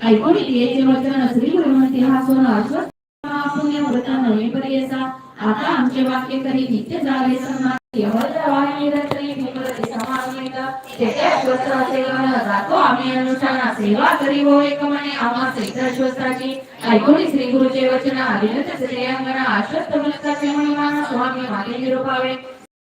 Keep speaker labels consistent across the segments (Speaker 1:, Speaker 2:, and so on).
Speaker 1: అయిపోయి वर्तन असली म्हणून तेव्हा सोनास पुण्य व्रता नवे पर्यसा आता आमचे वाक्य तरी नित्य जावे हो, आम्हा सेत्र श्वस्त्राची ऐकोणी श्री गुरुचे वचन अभिनत श्रेयांगना आश्वस्त मनसाचे महिमान स्वामी मागे निरूपावे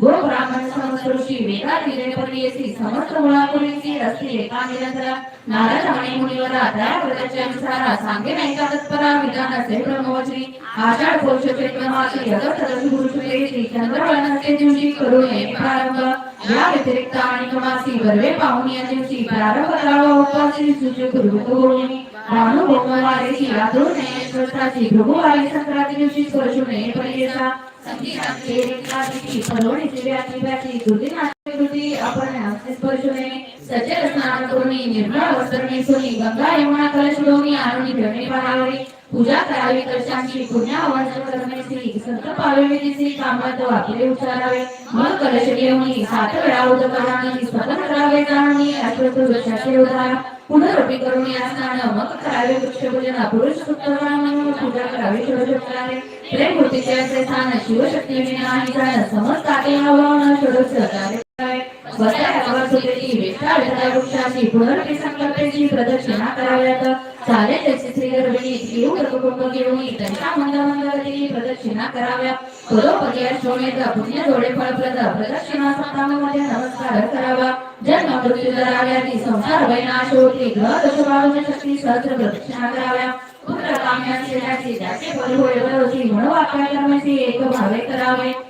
Speaker 1: गो ब्राह्मण समस्त ऋषी वेदादी देव परियेसी समस्त मुळापुरीसी असती एका निरंतरा नारद आणि मुनिवरा त्या व्रताच्या अनुसारा सांगे नाही का तत्परा विधान असे ब्रह्मवचनी आषाढ पौष चैत्र मासी अगस्त दश गुरु शुक्लेसी चंद्रवळनाचे दिवशी करू प्रारंभ या व्यतिरिक्त आणि मासी बर्वे पाहुणी या दिवशी प्रारंभ करावा उपवासी सुचे गुरुत होणी राणू संक्रांति आदरू नये श्वस्त्राची भृगुवारी संक्रांती दिवशी स्पर्शू नये परियेसा संगीताची एकादशी फलोणीची व्याधी व्याधी, दुर्दिनाची कृती आपण हस्ते स्पर्शू नये. सज्जन स्नान करुणी निर्मळ वस्त्रणे सोनी गंगा यमुना कलश डोनी आरुणी धरणी पहावरी पूजा करावी कलशांची पुण्यावर्जन करणे श्री संत पावेली श्री कामात वाकले उच्चारावे। मग कलश घेऊनी सात वेळा उद स्वतः करावे जाणणी अश्वतुज शास्त्री उदाहरण। पुनरपी करुणी असताना मग करावे वृक्षपूजन पुरुष कृत्य पूजा करावी शिवशक्ताने प्रेम असे स्थान शिवशक्ती विना आणि समस्त आते हवा षडोष बसल्या सुतेची विष्ठा विष्ठा वृक्षाची पुनरुपी संकल्पेची प्रदक्षिणा कराव्यात. चाले त्याची श्री घेऊ कुटुंब घेऊन त्यांच्या मंद प्रदक्षिणा कराव्या अश्वमेध पुण्य जोडे फळप्रद प्रदक्षिणा नमस्कार करावा. जन्म मृत्यू संसार वैनाश होती ग्रह दशभावन शक्ती सहस्र प्रदक्षिणा कराव्या. पुत्र फल होय होती म्हणून आपल्या एक भावे करावे.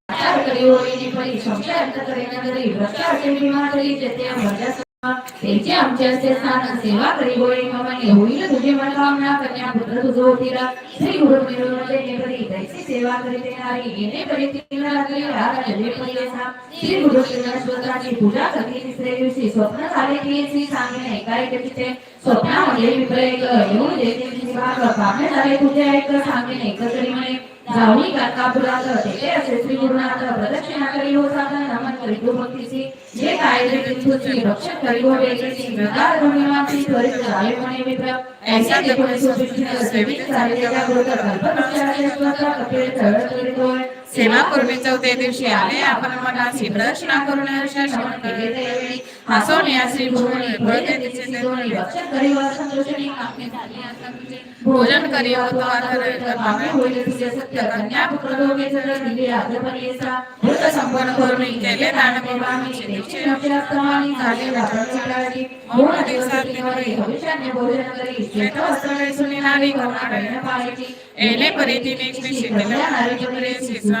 Speaker 1: श्री होय फलश्रुती आचार करी होई परी संशय अंत करेन तरी भ्रष्टाचार भीमा तरी जेते अमर्यास त्यांचे आमचे असे स्थान सेवा करी होई ममने होईल तुझी मनोकामना कन्या पुत्र तुझ होतीला श्री गुरु मिळवले नेपरी त्याची सेवा करीते नारी गेले परी तीन रात्री रात जले परियसा श्री गुरु स्वतःची पूजा करी तिसरे दिवशी स्वप्न झाले की ती सांगणे ते तिथे स्वप्नामध्ये विप्रयोग येऊन देते सेवा करता. आपल्या झाले कुठे एक सांगे नाही तरी म्हणे धावणी करता फुलात ते. असे श्री गुरुनाथ प्रदक्षिणा करी हो साधन नमन करी. तो भक्तीचे जे कायदे तिथुची रक्षण करी. हो वेगळी मृदार गुणवाची त्वरित झाले म्हणे मित्र. ऐसा देखून सुशिक्षित सेवित झालेल्या गुरुचा कल्पना कपिळ चळत करीत होय
Speaker 2: सेवा करून चौथ्या दिवशी आले. आपण मनाची प्रदक्षिणा करून हर्ष श्रवण केले त्यावेळी. हसवणे श्री गुरुनी बळते तिचे दोन्ही
Speaker 1: रक्षण करी व संतोषणी कामे झाली. आता
Speaker 2: भोजन करी होतो आदर
Speaker 1: कामे होईल तुझे सत्य कन्या पुत्र जण दिली राजपरीचा.
Speaker 2: वृत्त संपन्न करून केले दान देवामीचे
Speaker 1: दिवशी नक्षत्राणी झाले वाटण काळजी मूळ दिवसात निवडी भविष्याने भोजन करी. श्वेत वस्त्र
Speaker 2: एले परी तिने
Speaker 1: कन्या नारी स्नान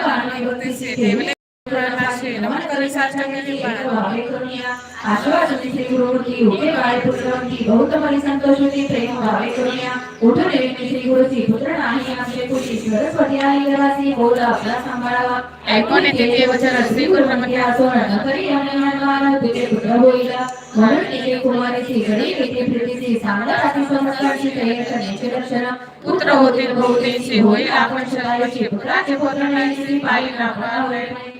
Speaker 1: പ്രവർത്തിച്ച്
Speaker 2: കേവലം नमन करी साष्टांगी
Speaker 1: एक भावे आश्वासने श्री गुरुमूर्ती उठे काळे पुत्रवंती गौतम आणि संतोषवती प्रेम भावे करुणिया उठून येणे श्री गुरुची पुत्र नाही आमचे कुशी सरस्वती आई घरासी बोल आपला सांभाळावा
Speaker 2: ऐकून येते ते वचन श्री गुरुमूर्ती
Speaker 1: असो न करी अनन्यमान तुझे पुत्र होईल म्हणून तिथे कुमारीची घडी येथे प्रीतीची सांगता अति संस्कारची तयारी करण्याचे लक्षण
Speaker 2: पुत्र होतील बहुतेचे होईल आपण शरीराचे पुत्राचे पुत्र नाही श्री पायी नापणा होईल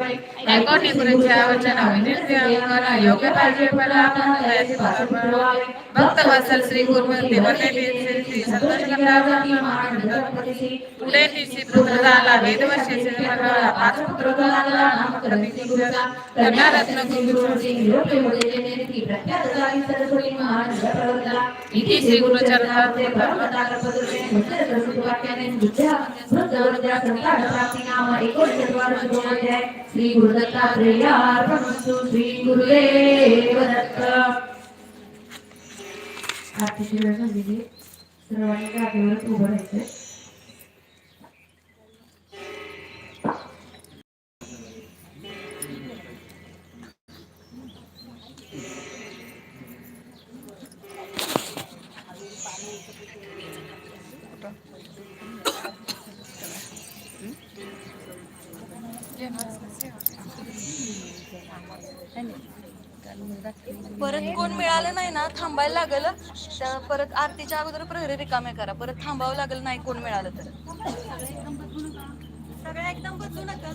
Speaker 2: అకౌంట్ గురించి ఆలోచన వినియోగ इति श्री गुरुचरणार्थे
Speaker 1: श्री गुरुदत्तात्रेयार्पणमस्तु श्री गुरुदेव दत्त आरतीची वेळ झालेली आहे. सर्वांनी जागेवरच उभं कुठं?
Speaker 3: परत कोण मिळालं नाही ना थांबायला लागल त्या परत आरतीच्या अगोदर प्रहरी रिकामे करा. परत थांबावं लागलं नाही कोण मिळालं तर. सगळ्या एकदम बदलू नका.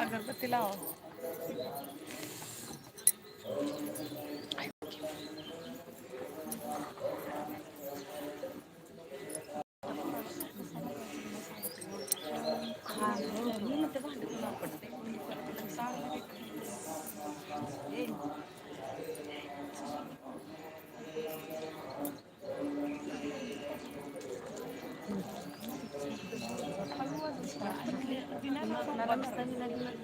Speaker 2: अगरबत्ती लावा